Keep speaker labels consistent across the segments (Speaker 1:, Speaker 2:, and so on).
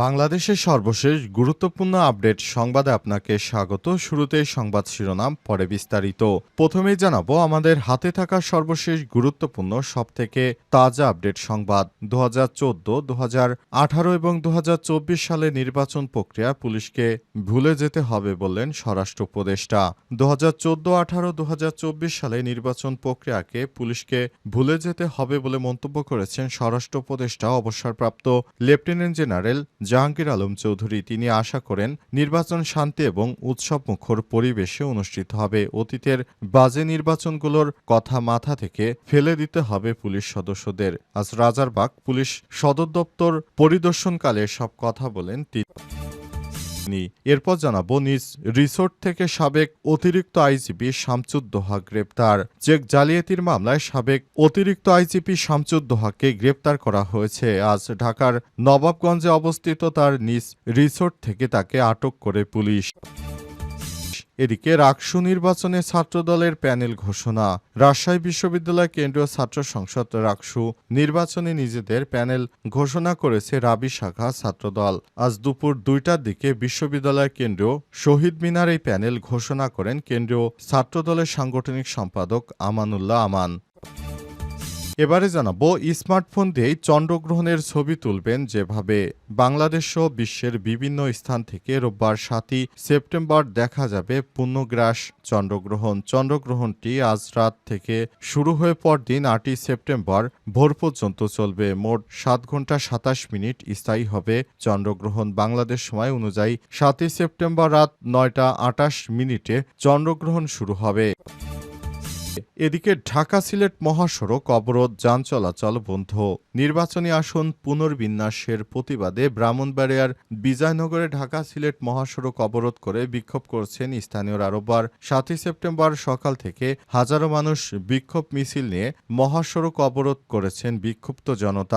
Speaker 1: বাংলাদেশের সর্বশেষ গুরুত্বপূর্ণ আপডেট সংবাদে আপনাকে স্বাগত। শুরুতেই সংবাদ শিরোনাম, পরে বিস্তারিত। প্রথমেই জানাব, আমাদের হাতে থাকা সর্বশেষ গুরুত্বপূর্ণ, সবথেকে তাজা আপডেট সংবাদ। দু হাজার চোদ্দ দু হাজার আঠারো এবং দু হাজার চব্বিশ সালে নির্বাচন প্রক্রিয়া পুলিশকে ভুলে যেতে হবে বললেন স্বরাষ্ট্র উপদেষ্টা। দু হাজার চোদ্দ, আঠারো দু হাজার চব্বিশ সালে নির্বাচন প্রক্রিয়াকে পুলিশকে ভুলে যেতে হবে বলে মন্তব্য করেছেন স্বরাষ্ট্র উপদেষ্টা, অবসরপ্রাপ্ত লেফটেন্যান্ট জেনারেল জাহাঙ্গীর আলম চৌধুরী, তিনি আশা করেন নির্বাচন শান্তি এবং উৎসবমুখর পরিবেশে অনুষ্ঠিত হবে। অতীতের বাজে নির্বাচনগুলোর কথা মাথা থেকে ফেলে দিতে হবে পুলিশ সদস্যদের। আজ রাজারবাগ পুলিশ সদর দপ্তর পরিদর্শনকালে সব কথা বলেন তিনি তিনি এরপর জানাব, নিজ রিসোর্ট থেকে সাবেক অতিরিক্ত আইজিপি শামচুদ্দোহা গ্রেপ্তার। চেক জালিয়াতির মামলায় সাবেক অতিরিক্ত আইজিপি শামচুদ্দোহাকে গ্রেপ্তার করা হয়েছে। আজ ঢাকার নবাবগঞ্জে অবস্থিত তার নিজ রিসোর্ট থেকে তাকে আটক করে পুলিশ। এদিকে রাকসু নির্বাচনে ছাত্রদলের প্যানেল ঘোষণা। রাজশাহী বিশ্ববিদ্যালয় কেন্দ্রীয় ছাত্র সংসদ রাকসু নির্বাচনে নিজেদের প্যানেল ঘোষণা করেছে রাবি শাখা ছাত্রদল। আজ দুপুর দুইটার দিকে বিশ্ববিদ্যালয় কেন্দ্র শহীদ মিনার এই প্যানেল ঘোষণা করেন কেন্দ্রীয় ছাত্রদলের সাংগঠনিক সম্পাদক আমানুল্লাহ আমান। এবারে জানাব, স্মার্টফোন দিয়েই চন্দ্রগ্রহণের ছবি তুলবেন যেভাবে বাংলাদেশ সহ বিশ্বের বিভিন্ন স্থান থেকে রোববার সাতই সেপ্টেম্বর দেখা যাবে পূর্ণগ্রাস চন্দ্রগ্রহণ। চন্দ্রগ্রহণটি আজ রাত থেকে শুরু হয়ে পরদিন আটই সেপ্টেম্বর ভোর পর্যন্ত চলবে। মোট সাত ঘণ্টা সাতাশ মিনিট স্থায়ী হবে চন্দ্রগ্রহণ। বাংলাদেশ সময় অনুযায়ী সাতই সেপ্টেম্বর রাত নয়টা আটাশ মিনিটে চন্দ্রগ্রহণ শুরু হবে। এদিকে ঢাকা সিলেট মহাসড়ক অবরোধ, যান চলাচল বন্ধ। নির্বাচনী আসন পুনর্বিন্যাসের প্রতিবাদে ব্রাহ্মণবাড়িয়ার বিজয়নগরে ঢাকা সিলেট মহাসড়ক অবরোধ করে বিক্ষোভ করছেন স্থানীয় রোববার সাতই সেপ্টেম্বর সকাল থেকে হাজারো মানুষ বিক্ষোভ মিছিল নিয়ে মহাসড়ক অবরোধ করেছেন বিক্ষুব্ধ জনতা।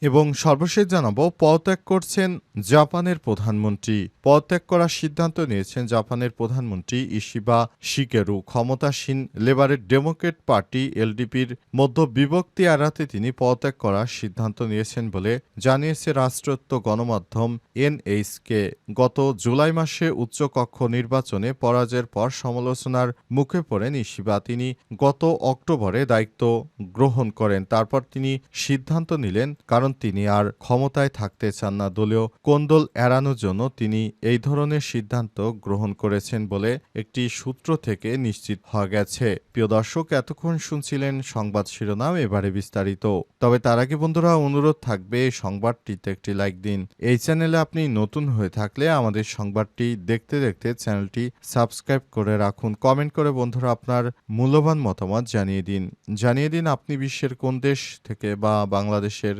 Speaker 1: এবং সর্বশেষ জানাব, পদত্যাগ করছেন জাপানের প্রধানমন্ত্রী। পদত্যাগ করার সিদ্ধান্ত নিয়েছেন জাপানের প্রধানমন্ত্রী ইশিবা শিকেরু। ক্ষমতাসীন লেবারের ডেমোক্রেট পার্টি এলডিপির মধ্য বিভক্তি এড়াতে তিনি পদত্যাগ করার সিদ্ধান্ত নিয়েছেন বলে জানিয়েছে রাষ্ট্রত্ব গণমাধ্যম এনএইচকে। গত জুলাই মাসে উচ্চকক্ষ নির্বাচনে পরাজয়ের পর সমালোচনার মুখে পড়েন ইশিবা। তিনি গত অক্টোবরে দায়িত্ব গ্রহণ করেন, তারপর তিনি সিদ্ধান্ত নিলেন কারণ তিনি আর ক্ষমতায় থাকতে চান না। দলীয় কোন্দল এড়ানোর জন্য তিনি এই ধরনের সিদ্ধান্ত গ্রহণ করেছেন বলে একটি সূত্র থেকে নিশ্চিত হওয়া গেছে। প্রিয় দর্শক, এতক্ষণ শুনছিলেন সংবাদ শিরোনাম, এবারে বিস্তারিত। তবে তার আগে বন্ধুরা, অনুরোধ থাকবে সংবাদটিতে একটি লাইক দিন। এই চ্যানেলে আপনি নতুন হয়ে থাকলে আমাদের সংবাদটি দেখতে দেখতে চ্যানেলটি সাবস্ক্রাইব করে রাখুন। কমেন্ট করে বন্ধুরা আপনার মূল্যবান মতামত জানিয়ে দিন। জানিয়ে দিন আপনি বিশ্বের কোন দেশ থেকে বা বাংলাদেশের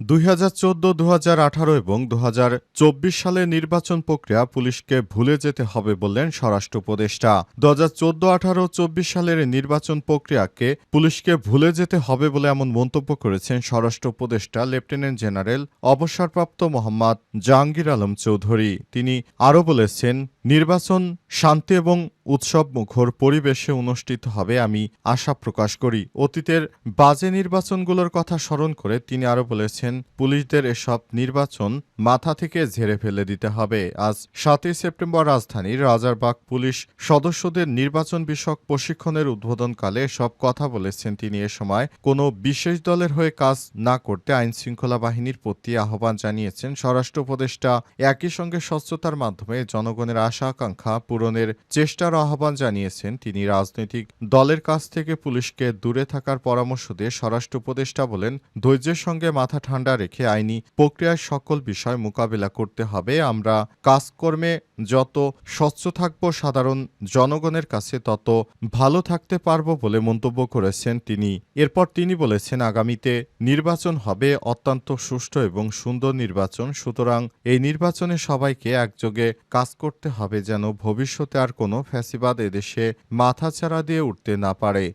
Speaker 1: দুই হাজার চোদ্দ দু হাজার আঠারো এবং দু হাজার চব্বিশ সালের নির্বাচন প্রক্রিয়া পুলিশকে ভুলে যেতে হবে বললেন স্বরাষ্ট্র উপদেষ্টা। দু হাজার চোদ্দ, আঠারো, চব্বিশ সালের নির্বাচন প্রক্রিয়াকে পুলিশকে ভুলে যেতে হবে বলে এমন মন্তব্য করেছেন স্বরাষ্ট্র উপদেষ্টা লেফটেন্যান্ট জেনারেল অবসরপ্রাপ্ত মোহাম্মদ জাহাঙ্গীর আলম চৌধুরী। তিনি আরও বলেছেন, নির্বাচন শান্তি এবং উৎসব মুখর পরিবেশে অনুষ্ঠিত হবে আমি আশা প্রকাশ করি। অতীতের বাজে নির্বাচনগুলোর কথা স্মরণ করে তিনি আরও বলেছেন পুলিশদের এসব নির্বাচন মাথা থেকে ঝেড়ে ফেলে দিতে হবে। আজ সাতই সেপ্টেম্বর রাজধানীর রাজারবাগ পুলিশ সদস্যদের নির্বাচন বিষয়ক প্রশিক্ষণের উদ্বোধনকালে সব কথা বলেছেন। তিনি এ সময় কোনো বিশেষ দলের হয়ে কাজ না করতে আইন শৃঙ্খলা বাহিনীর প্রতি আহ্বান জানিয়েছেন। স্বরাষ্ট্র উপদেষ্টা একই সঙ্গে স্বচ্ছতার মাধ্যমে জনগণের আশা আকাঙ্ক্ষা পূরণের চেষ্টার আহ্বান জানিয়েছেন। তিনি রাজনৈতিক দলের কাছ থেকে পুলিশকে দূরে থাকার পরামর্শ দিয়ে স্বরাষ্ট্র উপদেষ্টা বলেন, ধৈর্যের সঙ্গে মাথা ঠান্ডা রেখে আইনি প্রক্রিয়ার সকল বিষয় মোকাবেলা করতে হবে। আমরা কাজকর্মে যত স্বচ্ছ থাকব, সাধারণ জনগণের কাছে তত ভালো থাকতে পারব বলে মন্তব্য করেছেন তিনি। এরপর তিনি বলেছেন, আগামীতে নির্বাচন হবে, অত্যন্ত সুষ্ঠু এবং সুন্দর নির্বাচন। সুতরাং এই নির্বাচনে সবাইকে একযোগে কাজ করতে হবে যেন ভবিষ্যতে আর কোনো ফ্যাসিবাদ এদেশে মাথাচাড়া দিয়ে উঠতে না পারে।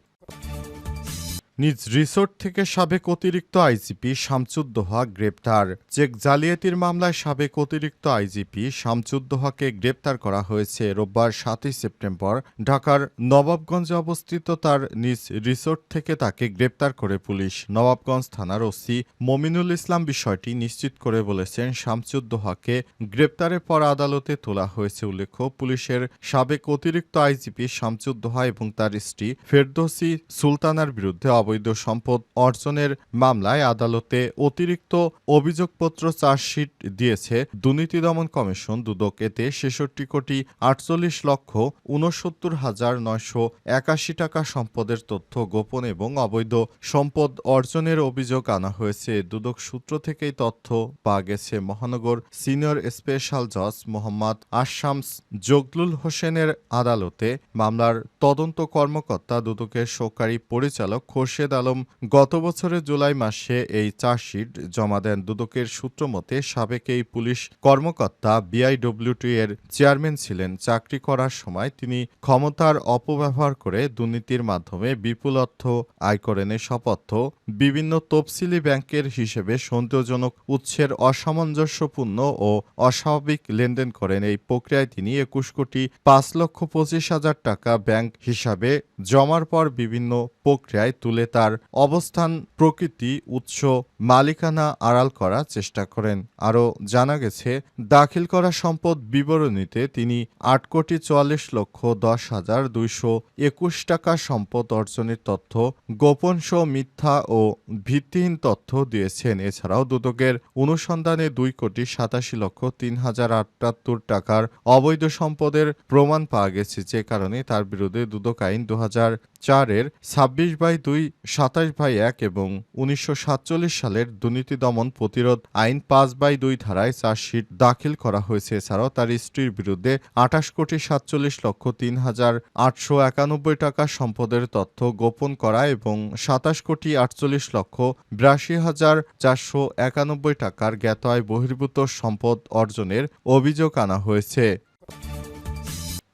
Speaker 1: নিজ রিসোর্ট থেকে সাবেক অতিরিক্ত আইজিপি শামসুদ্দোহা গ্রেপ্তার। চেক জালিয়াতির মামলায় সাবেক অতিরিক্ত আইজিপি শামসুদ্দোহাকে গ্রেপ্তার করা হয়েছে রোববার সাতই সেপ্টেম্বর। ঢাকার নবাবগঞ্জে অবস্থিত তার নিজ রিসোর্ট থেকে তাকে গ্রেপ্তার করে পুলিশ। নবাবগঞ্জ থানার ওসি মমিনুল ইসলাম বিষয়টি নিশ্চিত করে বলেছেন, শামসুদ্দোহাকে গ্রেপ্তারের পর আদালতে তোলা হয়েছে উল্লেখ্য, পুলিশের সাবেক অতিরিক্ত আইজিপি শামসুদ্দোহা এবং তার স্ত্রী ফেরদৌসি সুলতানার বিরুদ্ধে অবৈধ সম্পদ অর্জনের মামলায় আদালতে অতিরিক্ত অভিযোগপত্র চার্জশিট দিয়েছে দুর্নীতি দমন কমিশন দুদক। এতে ছেষট্টি কোটি আটচল্লিশ লক্ষ উনসত্তর হাজার নয়শো একাশি টাকা সম্পদের তথ্য গোপন এবং অবৈধ সম্পদ অর্জনের অভিযোগ আনা হয়েছে। দুদক সূত্র থেকেই তথ্য পাওয়া গেছে। মহানগর সিনিয়র স্পেশাল জজ মোহাম্মদ আশামস জগলুল হোসেনের আদালতে মামলার তদন্ত কর্মকর্তা দুদকের সহকারী পরিচালক খোরশেদ আলম গত বছরের জুলাই মাসে এই চার্জশিট জমা দেন দুদকের সূত্র মতে সাবেক এই পুলিশ কর্মকর্তা বিআইডব্লিউটি এর চেয়ারম্যান ছিলেন। চাকরি করার সময় তিনি ক্ষমতার অপব্যবহার করে দুর্নীতির মাধ্যমে বিপুল অর্থ আয় করেন। অর্থ বিভিন্ন তফসিলি ব্যাংকের হিসেবে সন্দেহজনক উৎসের অসামঞ্জস্যপূর্ণ ও অস্বাভাবিক লেনদেন করেন। এই প্রক্রিয়ায় তিনি একুশ কোটি পাঁচ লক্ষ পঁচিশ হাজার টাকা ব্যাংক হিসাবে জমার পর বিভিন্ন প্রক্রিয়ায় তুলে তার অবস্থান, প্রকৃতি, উৎস, মালিকানা আড়াল করার চেষ্টা করেন। আরও জানা গেছে, দাখিল করা সম্পদ বিবরণীতে তিনি আট কোটি চুয়াল্লিশ লক্ষ দশ হাজার দুইশো একুশ টাকা সম্পদ অর্জনের তথ্য, গোপন সহ মিথ্যা ও ভিত্তিহীন তথ্য দিয়েছেন। এছাড়াও দুদকের অনুসন্ধানে দুই কোটি সাতাশি লক্ষ তিন হাজার আটাত্তর টাকার অবৈধ সম্পদের প্রমাণ পাওয়া গেছে। যে কারণে তার বিরুদ্ধে দুদক আইন দু হাজার চারের ছাব্বিশ বাই দুই, সাতাশ বাই এক এবং উনিশশো সাতচল্লিশ সালের দুর্নীতি দমন প্রতিরোধ আইন পাঁচ বাই দুই ধারায় চার্জশিট দাখিল করা হয়েছে। এছাড়াও তার স্ত্রীর বিরুদ্ধে আঠাশ কোটি সাতচল্লিশ লক্ষ তিন হাজার আটশো একানব্বই টাকা সম্পদের তথ্য গোপন করা এবং সাতাশ কোটি আটচল্লিশ লক্ষ বিরাশি হাজার চারশো একানব্বই টাকার জ্ঞাত আয় বহির্ভূত সম্পদ অর্জনের অভিযোগ আনা হয়েছে।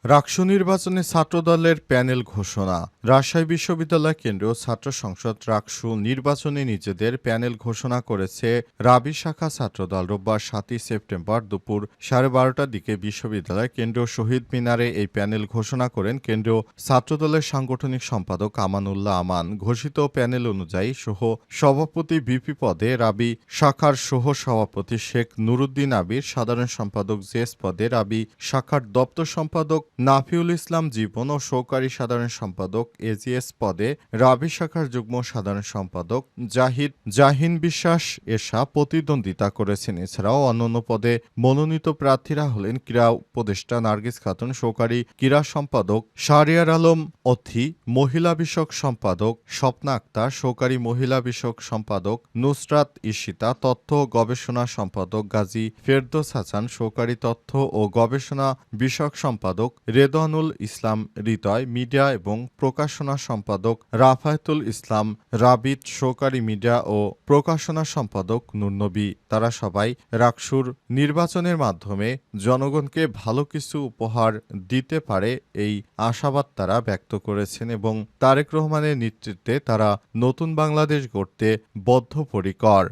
Speaker 1: রাকসু নির্বাচনে ছাত্রদলের প্যানেল ঘোষণা। রাজশাহী বিশ্ববিদ্যালয় কেন্দ্রীয় ছাত্র সংসদ রাকসু নির্বাচনে নিজেদের প্যানেল ঘোষণা করেছে রাবি শাখা ছাত্রদল। রোববার সাতই সেপ্টেম্বর দুপুর সাড়ে বারোটার দিকে বিশ্ববিদ্যালয় কেন্দ্রীয় শহীদ মিনারে এই প্যানেল ঘোষণা করেন কেন্দ্রীয় ছাত্রদলের সাংগঠনিক সম্পাদক আমানুল্লাহ আমান। ঘোষিত প্যানেল অনুযায়ী সহ সভাপতি বিপি পদে রাবি শাখার সহ সভাপতি শেখ নুরুদ্দিন আবির, সাধারণ সম্পাদক জেস পদে রাবি শাখার দপ্তর সম্পাদক নাফিউল ইসলাম জীবন ও সহকারী সাধারণ সম্পাদক এজিএস পদে রাবি শাখার যুগ্ম সাধারণ সম্পাদক জাহিদ জাহিন বিশ্বাস এশা প্রতিদ্বন্দ্বিতা করেছেন। এছাড়াও অন্যান্য পদে মনোনীত প্রার্থীরা হলেন ক্রীড়া উপদেষ্টা নার্গিস খাতুন, সহকারী ক্রীড়া সম্পাদক শাহরিয়ার আলম, অথি মহিলা বিষয়ক সম্পাদক স্বপ্না আক্তার, সহকারী মহিলা বিষয়ক সম্পাদক নুসরাত ইশিতা তথ্য ও গবেষণা সম্পাদক গাজী ফেরদোস হাসান, সহকারী তথ্য ও গবেষণা বিষয়ক সম্পাদক রেদওয়ানুল ইসলাম হৃদয় মিডিয়া এবং প্রকাশনা সম্পাদক রাফায়েতুল ইসলাম রাবিদ সহকারী মিডিয়া ও প্রকাশনা সম্পাদক নুরনবী। তারা সবাই রাকসুর নির্বাচনের মাধ্যমে জনগণকে ভালো কিছু উপহার দিতে পারে এই আশাবাদ তারা ব্যক্ত করেছেন এবং তারেক রহমানের নেতৃত্বে তারা নতুন বাংলাদেশ গড়তে বদ্ধপরিকর।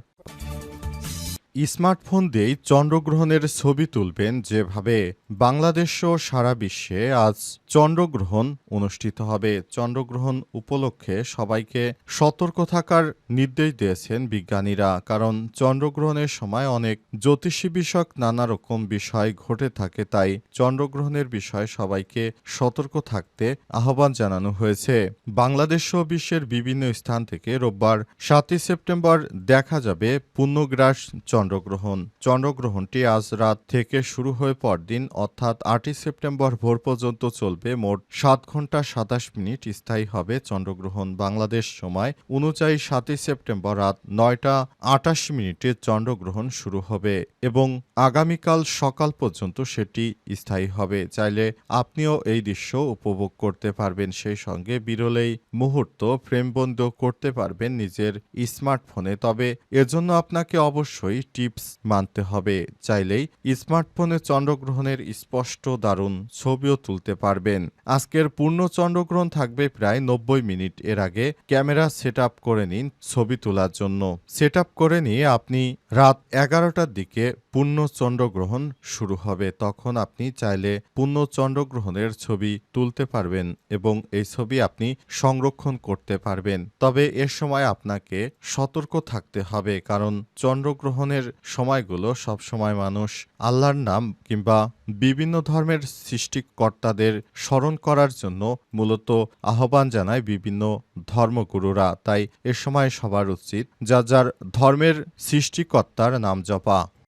Speaker 1: স্মার্টফোন দিয়েই চন্দ্রগ্রহণের ছবি তুলবেন যেভাবে বাংলাদেশ সহ সারা বিশ্বে আজ চন্দ্রগ্রহণ অনুষ্ঠিত হবে। চন্দ্রগ্রহণ উপলক্ষে সবাইকে সতর্ক থাকার নির্দেশ দিয়েছেন বিজ্ঞানীরা, কারণ চন্দ্রগ্রহণের সময় অনেক জ্যোতিষী বিষয়ক নানা রকম বিষয় ঘটে থাকে, তাই চন্দ্রগ্রহণের বিষয়ে সবাইকে সতর্ক থাকতে আহ্বান জানানো হয়েছে। বাংলাদেশ সহ বিশ্বের বিভিন্ন স্থান থেকে রোববার সাতই সেপ্টেম্বর দেখা যাবে পূর্ণগ্রাস চন্দ্রগ্রহণ। চন্দ্রগ্রহণটি আজ রাত থেকে শুরু হয়ে পরদিন, অর্থাৎ আটই সেপ্টেম্বর ভোর পর্যন্ত চলবে। মোট সাত ঘণ্টা সাতাশ মিনিট স্থায়ী হবে চন্দ্রগ্রহণ। বাংলাদেশ সময় অনুযায়ী সাতই সেপ্টেম্বর রাত নয়টা আটাশ মিনিটে চন্দ্রগ্রহণ শুরু হবে এবং আগামীকাল সকাল পর্যন্ত সেটি স্থায়ী হবে। চাইলে আপনিও এই দৃশ্য উপভোগ করতে পারবেন। সেই সঙ্গে বিরলেই মুহূর্ত ফ্রেমবন্ধ করতে পারবেন নিজের স্মার্টফোনে। তবে এজন্য আপনাকে অবশ্যই টিপস মানতে হবে। চাইলেই স্মার্টফোনে চন্দ্রগ্রহণের স্পষ্ট দারুণ ছবিও তুলতে পারবেন। আজকের পূর্ণ চন্দ্রগ্রহণ থাকবে প্রায় নব্বই মিনিট। এর আগে ক্যামেরা সেট করে নিন ছবি তোলার জন্য। সেট করে নিয়ে আপনি রাত এগারোটার দিকে পূর্ণ চন্দ্রগ্রহণ শুরু হবে। তখন আপনি চাইলে পূর্ণ চন্দ্রগ্রহণের ছবি তুলতে পারবেন এবং এই ছবি আপনি সংরক্ষণ করতে পারবেন। তবে এ সময় আপনাকে সতর্ক থাকতে হবে, কারণ চন্দ্রগ্রহণের সময়গুলো সব সময় মানুষ আল্লাহর নাম কিংবা বিভিন্ন ধর্মের সৃষ্টিকর্তাদের স্মরণ করার জন্য মূলত আহ্বান জানায় বিভিন্ন ধর্মগুরুরা। তাই এ সময় সবার উচিত যা যার ধর্মের সৃষ্টিকর্তার নাম জপা।